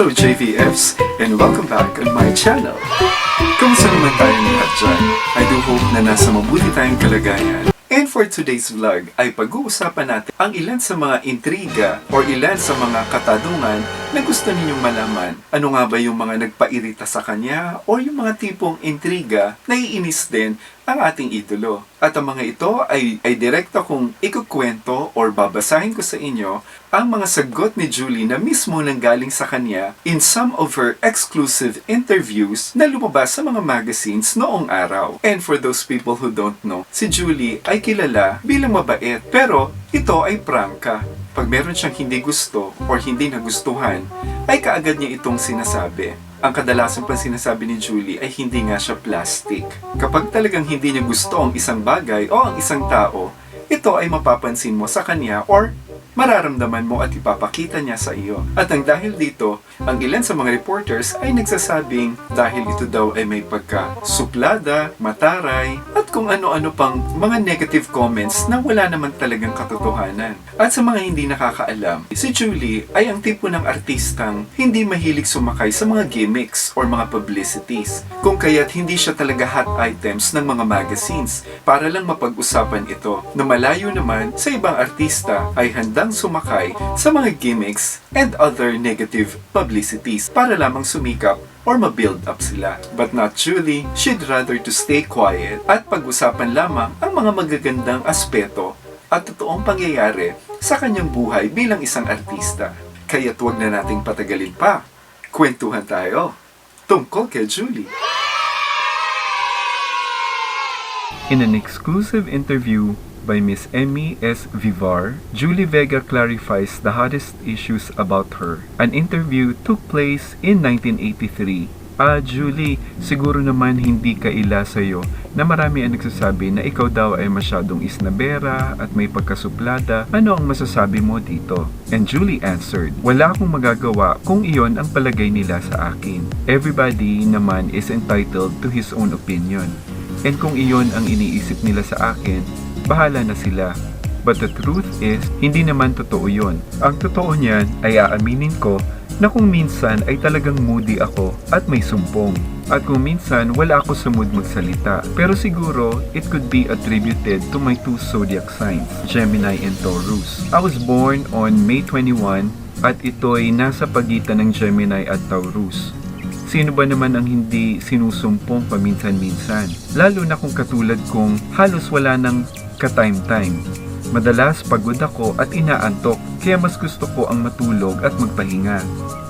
Hello JVFs and welcome back on my channel. Kamusta naman tayong lahat dyan? I do hope na nasa mabuti tayong kalagayan. And for today's vlog ay pag-uusapan natin ang ilan sa mga intriga or ilan sa mga katanungan na gusto ninyong malaman. Ano nga ba yung mga nagpairita sa kanya or yung mga tipong intriga na iinis din ang ating idolo. At ang mga ito ay, ay direkta kong ikukwento or babasahin ko sa inyo ang mga sagot ni Julie na mismo nanggaling sa kanya in some of her exclusive interviews na lumabas sa mga magazines noong araw. And for those people who don't know, si Julie ay kilala bilang mabait pero ito ay prangka. Pag meron siyang hindi gusto or hindi nagustuhan, ay kaagad niya itong sinasabi. Ang kadalasan pa sinasabi ni Julie ay hindi nga siya plastic. Kapag talagang hindi niya gusto ang isang bagay o ang isang tao, ito ay mapapansin mo sa kanya or mararamdaman mo at ipapakita niya sa iyo. At ang dahil dito, ang ilan sa mga reporters ay nagsasabing dahil ito daw ay may pagka suplada, mataray, at kung ano-ano pang mga negative comments na wala naman talagang katotohanan. At sa mga hindi nakakaalam, si Julie ay ang tipo ng artistang hindi mahilig sumakay sa mga gimmicks or mga publicities. Kung kaya't hindi siya talaga hot items ng mga magazines para lang mapag-usapan ito na malayo naman sa ibang artista ay handang sumakay sa mga gimmicks and other negative publicities para lamang sumikap or ma-build up sila. But not Julie, she'd rather to stay quiet at pag-usapan lamang ang mga magagandang aspeto at totoong pangyayari sa kanyang buhay bilang isang artista. Kaya't huwag na nating patagalin pa. Kwentuhan tayo tungkol kay Julie. In an exclusive interview by Miss Emmy S. Vivar, Julie Vega clarifies the hottest issues about her. An interview took place in 1983. Ah, Julie, siguro naman hindi kaila sa'yo na marami ang nagsasabi na ikaw daw ay masyadong isnabera at may pagkasuplada. Ano ang masasabi mo dito? And Julie answered, Wala akong magagawa kung iyon ang palagay nila sa akin. Everybody naman is entitled to his own opinion. And kung iyon ang iniisip nila sa akin, bahala na sila. But the truth is, hindi naman totoo yon. Ang totoo niyan ay aaminin ko na kung minsan ay talagang moody ako at may sumpong. At kung minsan wala ako sa mood magsalita. Pero siguro, it could be attributed to my two zodiac signs, Gemini and Taurus. I was born on May 21 at ito'y nasa pagitan ng Gemini at Taurus. Sino ba naman ang hindi sinusumpong paminsan-minsan? Lalo na kung katulad kong halos wala ng ka-time-time. Madalas pagod ako at inaantok kaya mas gusto ko ang matulog at magpahinga.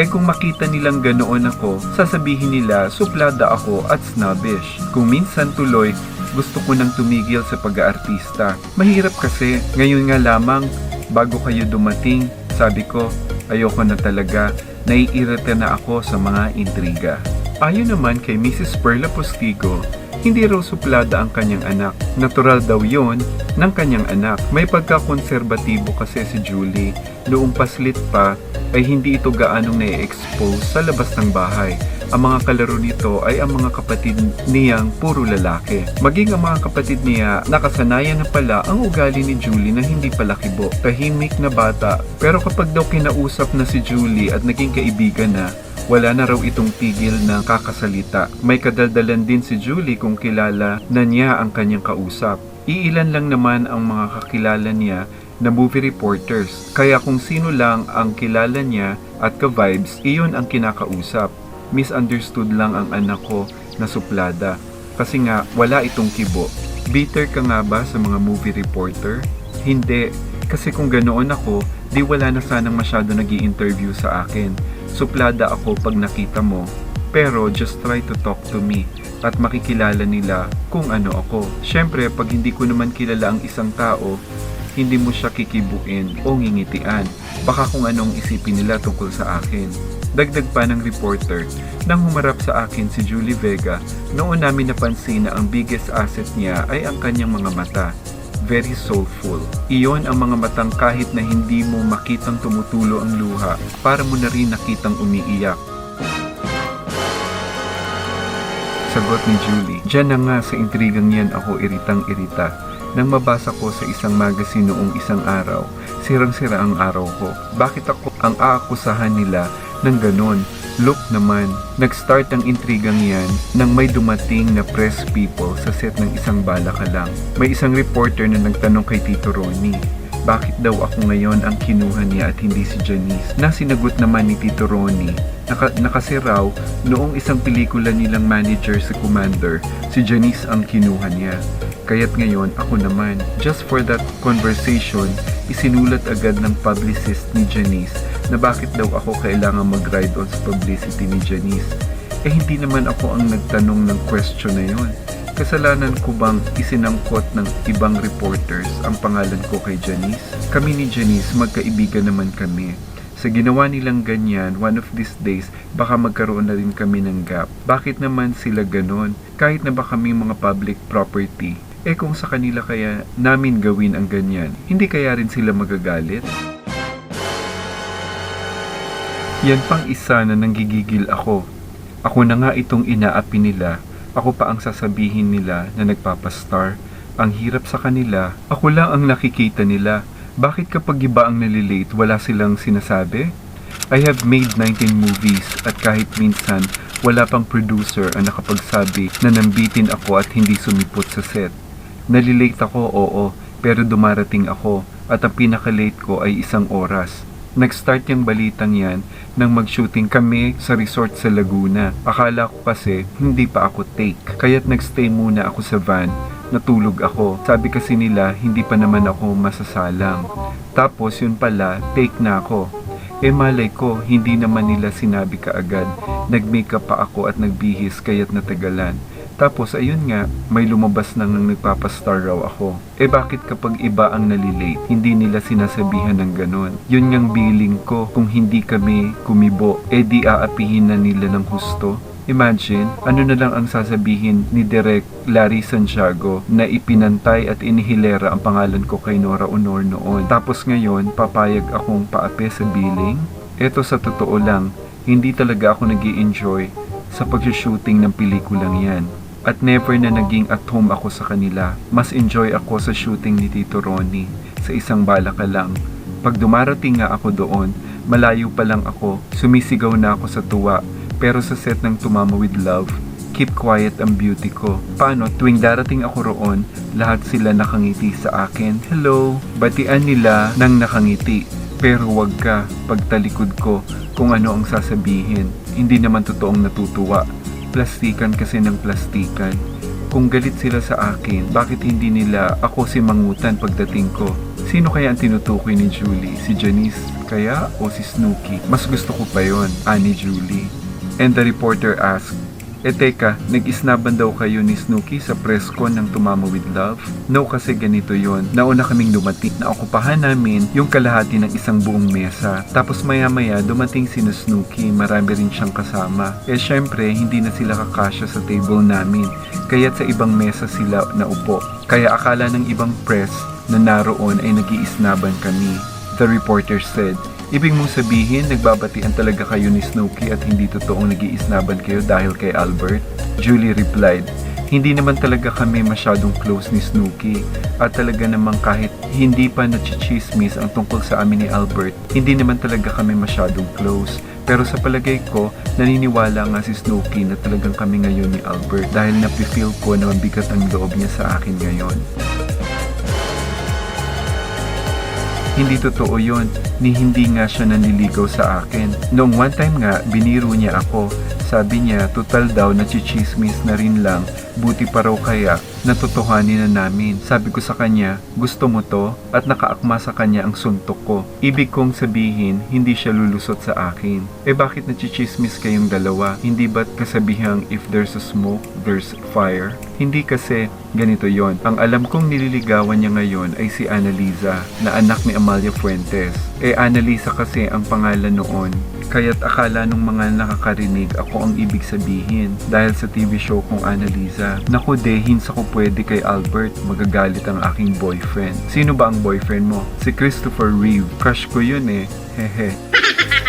Eh kung makita nilang ganoon ako, sasabihin nila suplada ako at snobbish. Kung minsan tuloy, gusto ko nang tumigil sa pag-aartista. Mahirap kasi, ngayon nga lamang, bago kayo dumating, sabi ko, ayoko na talaga, naiirita na ako sa mga intriga. Ayon naman kay Mrs. Perla Postigo, hindi raw suplada ang kanyang anak. Natural daw yon ng kanyang anak. May pagkakonserbatibo kasi si Julie. Noong paslit pa, ay hindi ito gaanong na-expose sa labas ng bahay. Ang mga kalaro nito ay ang mga kapatid niyang puro lalaki. Maging ang mga kapatid niya, nakasanayan na pala ang ugali ni Julie na hindi pala kibo. Tahimik na bata. Pero kapag daw kinausap na si Julie at naging kaibigan na, wala na raw itong tigil na kakasalita. May kadaldalan din si Julie kung kilala na niya ang kanyang kausap. Iilan lang naman ang mga kakilala niya na movie reporters. Kaya kung sino lang ang kilala niya at ka-vibes, iyon ang kinakausap. Misunderstood lang ang anak ko na suplada. Kasi nga, wala itong kibo. Bitter ka nga ba sa mga movie reporter? Hindi. Kasi kung ganoon ako, di wala na sanang masyado nag interview sa akin. Suplada ako pag nakita mo. Pero just try to talk to me at makikilala nila kung ano ako. Siyempre, pag hindi ko naman kilala ang isang tao, hindi mo siya kikibuin o ngingitian. Baka kung anong isipin nila tungkol sa akin. Dagdag pa ng reporter, nang humarap sa akin si Julie Vega, noon namin napansin na ang biggest asset niya ay ang kanyang mga mata. Very soulful. Iyon ang mga matang kahit na hindi mo makitang tumutulo ang luha, para mo na rin nakitang umiiyak. Sagot ni Julie, Diyan na nga sa intrigang yan ako iritang-irita. Nang mabasa ko sa isang magazine noong isang araw, sirang-sira ang araw ko. Bakit ako ang aakusahan nila ng ganon. Look naman, nag-start ang intrigang yan nang may dumating na press people sa set ng isang balakalang. May isang reporter na nagtanong kay Tito Ronnie, bakit daw ako ngayon ang kinuha niya at hindi si Janice? Na sinagot naman ni Tito Ronnie, naka, na kasi raw noong isang pelikula nilang manager si Commander, si Janice ang kinuha niya. Kaya't ngayon ako naman. Just for that conversation, isinulat agad ng publicist ni Janice na bakit daw ako kailangan mag-ride on sa publicity ni Janice. Eh hindi naman ako ang nagtanong ng question na yon. Kasalanan ko bang isinangkot ng ibang reporters ang pangalan ko kay Janice? Kami ni Janice magkaibigan naman kami. Sa ginawa nilang ganyan, one of these days, baka magkaroon na rin kami ng gap. Bakit naman sila ganon? Kahit na ba kami mga public property, eh kung sa kanila kaya namin gawin ang ganyan, hindi kaya rin sila magagalit? Yan pang isa na nanggigigil ako. Ako na nga itong inaapi nila. Ako pa ang sasabihin nila na nagpapastar. Ang hirap sa kanila. Ako lang ang nakikita nila. Bakit kapag iba ang nalilate, wala silang sinasabi? I have made 19 movies at kahit minsan wala pang producer ang nakapagsabi na nambitin ako at hindi sumipot sa set. Nalilate ako, oo, pero dumarating ako at ang pinaka-late ko ay isang oras. Nag-start yung balitang yan nang mag-shooting kami sa resort sa Laguna. Akala ko kasi hindi pa ako take. Kaya't nagstay muna ako sa van. Natulog ako. Sabi kasi nila hindi pa naman ako masasalang. Tapos yun pala, take na ako. Eh malay ko, hindi naman nila sinabi kaagad. Nag-makeup pa ako at nagbihis kaya't natagalan. Tapos ayun nga, may lumabas nang nang nagpapastar raw ako. Eh bakit kapag iba ang nalilate, hindi nila sinasabihan ng ganon? Yun ngang billing ko, kung hindi kami kumibo, eh di aapihin na nila ng husto. Imagine, ano na lang ang sasabihin ni Direk Larry Santiago na ipinantay at inihilera ang pangalan ko kay Nora Honor noon. Tapos ngayon, papayag akong paapi sa billing? Eto sa totoo lang, hindi talaga ako nag enjoy sa pag-shooting ng pelikulang yan. At never na naging at home ako sa kanila. Mas enjoy ako sa shooting ni Tito Ronnie sa isang balaka lang. Pag dumarating nga ako doon, malayo pa lang ako, sumisigaw na ako sa tuwa. Pero sa set ng Tumama with Love, keep quiet ang beauty ko. Paano tuwing darating ako roon, lahat sila nakangiti sa akin. Hello! Batian nila nang nakangiti. Pero wag ka, pagtalikod ko, kung ano ang sasabihin. Hindi naman totoong natutuwa. Plastikan kasi ng plastikan. Kung galit sila sa akin, bakit hindi nila ako si Mangutan pagdating ko? Sino kaya ang tinutukoy ni Julie? Si Janice kaya o si Snooki? Mas gusto ko pa yon, ani Julie. And the reporter asked, E teka, nag-isnaban daw kayo ni Snooki sa press ng Tumama with Love? No, kasi ganito yon. Nauna kaming dumating. Naokupahan namin yung kalahati ng isang buong mesa. Tapos maya-maya dumating si Snooki. Marami rin siyang kasama. Eh syempre, hindi na sila kakasya sa table namin. Kaya't sa ibang mesa sila naupo. Kaya akala ng ibang press na naroon ay nag-iisnaban kami. The reporter said, Ibig mong sabihin, nagbabatian talaga kayo ni Snooki at hindi totoong nag-iisnaban kayo dahil kay Albert? Julie replied, hindi naman talaga kami masyadong close ni Snooki at talaga namang kahit hindi pa nachichismis ang tungkol sa amin ni Albert, hindi naman talaga kami masyadong close. Pero sa palagay ko, naniniwala nga si Snooki na talagang kami ngayon ni Albert dahil napifeel ko na mabigat ang loob niya sa akin ngayon. Hindi totoo yon, ni hindi nga siya nanliligaw sa akin. Noong one time nga, biniro niya ako. Sabi niya, total daw na chichismis na rin lang, buti pa raw kaya, natotohanin na namin. Sabi ko sa kanya, gusto mo to? At nakaakma sa kanya ang suntok ko. Ibig kong sabihin, hindi siya lulusot sa akin. Eh bakit nachichismis kayong dalawa? Hindi ba't kasabihang if there's a smoke, there's fire? Hindi kasi ganito yon. Ang alam kong nililigawan niya ngayon ay si Annalisa, na anak ni Amalia Fuentes. Eh Annalisa kasi ang pangalan noon. Kaya't akala nung mga nakakarinig ako ang ibig sabihin dahil sa TV show kong Annalisa. Naku de, hinsa ko pwede kay Albert, magagalit ang aking boyfriend. Sino ba ang boyfriend mo? Si Christopher Reeve. Crush ko yun eh. Hehe.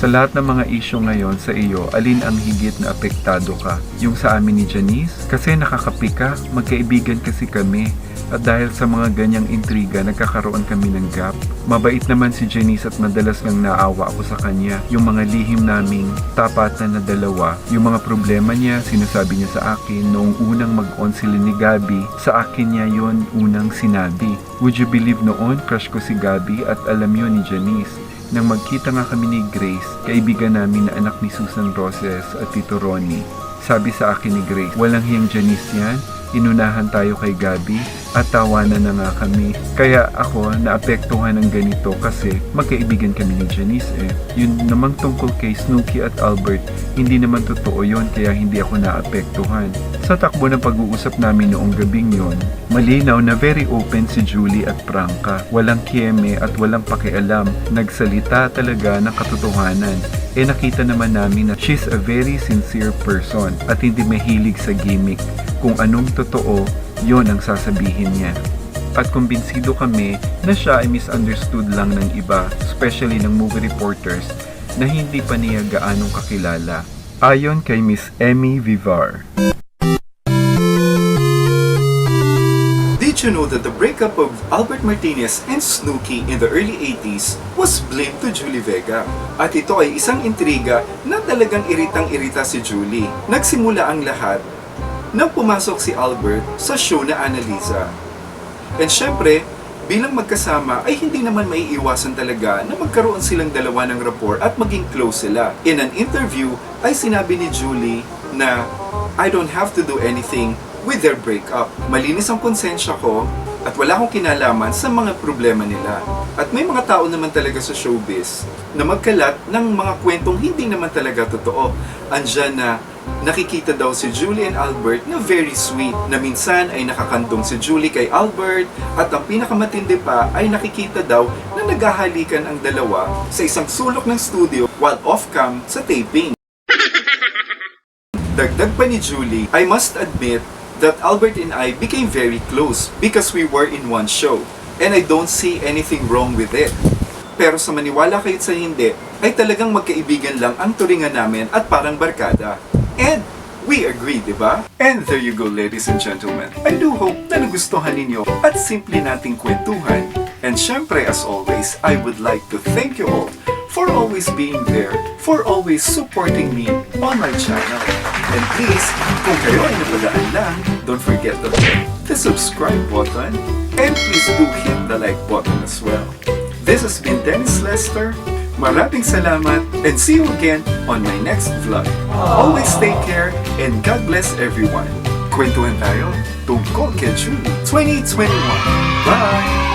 Sa lahat ng mga issue ngayon sa iyo, alin ang higit na apektado ka? Yung sa amin ni Janice? Kasi nakakapi ka, magkaibigan kasi kami. At dahil sa mga ganyang intriga, nagkakaroon kami ng gap. Mabait naman si Janice at madalas lang naawa ako sa kanya. Yung mga lihim naming tapatan na dalawa, yung mga problema niya, sinasabi niya sa akin noong unang mag-on sila ni Gabi, sa akin niya yon unang sinabi. Would you believe noon, crush ko si Gabi at alam yun ni Janice. Nang magkita nga kami ni Grace, kaibigan namin na anak ni Susan Roses at Tito Ronnie, sabi sa akin ni Grace, walang hiyang Janice yan, inunahan tayo kay Gabi at tawanan na nga kami. Kaya ako naapektuhan ng ganito kasi magkaibigan kami ni Janice eh. Yun namang tungkol kay Snooki at Albert, hindi naman totoo yon kaya hindi ako naapektuhan. Sa takbo ng pag-uusap namin noong gabing yon, malinaw na very open si Julie at Prangka. Walang kieme at walang pakialam. Nagsalita talaga ng katotohanan. Eh nakita naman namin na she's a very sincere person at hindi mahilig sa gimmick. Kung anong totoo, yon ang sasabihin niya. At kumbinsido kami na siya ay misunderstood lang ng iba, especially ng movie reporters na hindi pa niya gaanong kakilala. Ayon kay Miss Emmy Vivar. Did you know that the breakup of Albert Martinez and Snooki in the early 80s was blamed to Julie Vega? At ito ay isang intriga na talagang iritang-irita si Julie. Nagsimula ang lahat nang pumasok si Albert sa show na Annalisa. And syempre, bilang magkasama ay hindi naman may iwasan talaga na magkaroon silang dalawa ng rapport at maging close sila. In an interview ay sinabi ni Julie na I don't have to do anything with their breakup. Malinis ang konsensya ko at wala akong kinalaman sa mga problema nila. At may mga tao naman talaga sa showbiz na magkalat ng mga kwentong hindi naman talaga totoo. Andyan na nakikita daw si Julie and Albert na very sweet na minsan ay nakakandong si Julie kay Albert at ang pinakamatindi pa ay nakikita daw na naghahalikan ang dalawa sa isang sulok ng studio while off-cam sa taping. Dagdag pa ni Julie, I must admit that Albert and I became very close because we were in one show. And I don't see anything wrong with it. Pero sa maniwala kayo sa hindi, ay talagang magkaibigan lang ang turingan namin at parang barkada. And we agree, di ba? And there you go, ladies and gentlemen. I do hope na nagustuhan ninyo at simple nating kwentuhan. And syempre, as always, I would like to thank you all for always being there, for always supporting me on my channel. And please, kung kayo ay napadaan lang, don't forget to hit the subscribe button and please do hit the like button as well. This has been Dennis Lester. Maraming salamat and see you again on my next vlog. Always take care and God bless everyone. Kwentuhan tayo tungkol kay Julie 2021. Bye!